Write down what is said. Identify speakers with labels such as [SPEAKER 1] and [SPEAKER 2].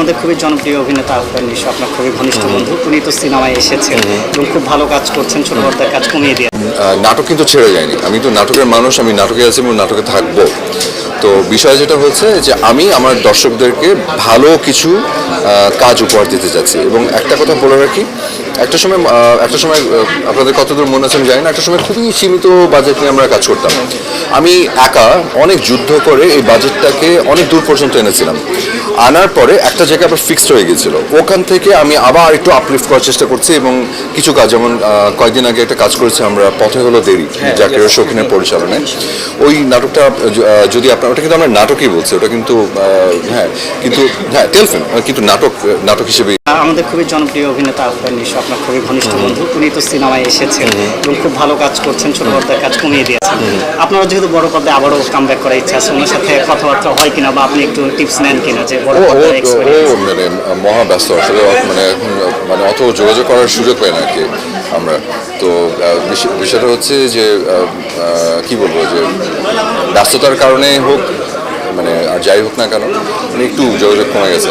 [SPEAKER 1] আমাদের খুবই জনপ্রিয় অভিনেতা আফরান নিশো আপনার খুবই ঘনিষ্ঠ বন্ধু। উনি তো সিনেমায় এসেছেন এবং খুব ভালো কাজ করছেন ছোট পর্দার কাজ কমিয়ে দিয়ে।
[SPEAKER 2] নাটক কিন্তু ছেড়ে যায়নি। আমি তো নাটকের মানুষ আমি নাটকে আছি এবং নাটকে থাকব। তো বিষয় যেটা হচ্ছে যে আমি আমার দর্শকদেরকে ভালো কিছু কাজ উপহার দিতে যাচ্ছি। এবং একটা কথা বলে রাখি একটা সময় একটা সময় আপনাদের কতদূর মনে আছে আমি জানি না একটা সময় খুবই সীমিত বাজেট নিয়ে আমরা কাজ করতাম। আমি একা অনেক যুদ্ধ করে এই বাজেটটাকে অনেক দূর পর্যন্ত এনেছিলাম। আনার পরে একটা জায়গায় আবার ফিক্সড হয়ে গেছিল ওখান থেকে আমি আবার একটু আপলিফ্ট করার চেষ্টা করছি এবং কিছু কাজ যেমন কয়েকদিন আগে একটা কাজ করেছি আমরা পথে হলো দেরি জাকির শৌখিনের পরিচালনায়। ওই নাটকটা যদি আপনার ওটা কিন্তু আমরা নাটকই বলছি ওটা কিন্তু হ্যাঁ কিন্তু হ্যাঁ টেলফিল্ম কিন্তু নাটক নাটক হিসেবে
[SPEAKER 1] আমাদের খুবই জনপ্রিয় অভিনেতা আফরান নিশো আপনার খুবই ঘনিষ্ঠ বন্ধু উনি তো সিনেমায় এসেছেন এবং খুব ভালো কাজ করছেন ছোট পর্দার কাজ কমিয়ে দিয়েছেন। আপনারা যেহেতু বড় পর্দায় আবারও কাম ব্যাক করার ইচ্ছা আছে ওনার সাথে কথাবার্তা হয় কিনা বা আপনি একটু টিপস নেন কিনা যে বড় পর্দার এক্সপিরিয়েন্স
[SPEAKER 2] মানে মহা ব্যস্ত আসলে মানে এখন মানে অত যোগাযোগ করার সুযোগ পাই না কি আমরা। তো বিষয়টা হচ্ছে যে কি বলব যে ব্যস্ততার কারণে হোক মানে আর যাই হোক না কেন মানে একটু যোগাযোগ কমে গেছে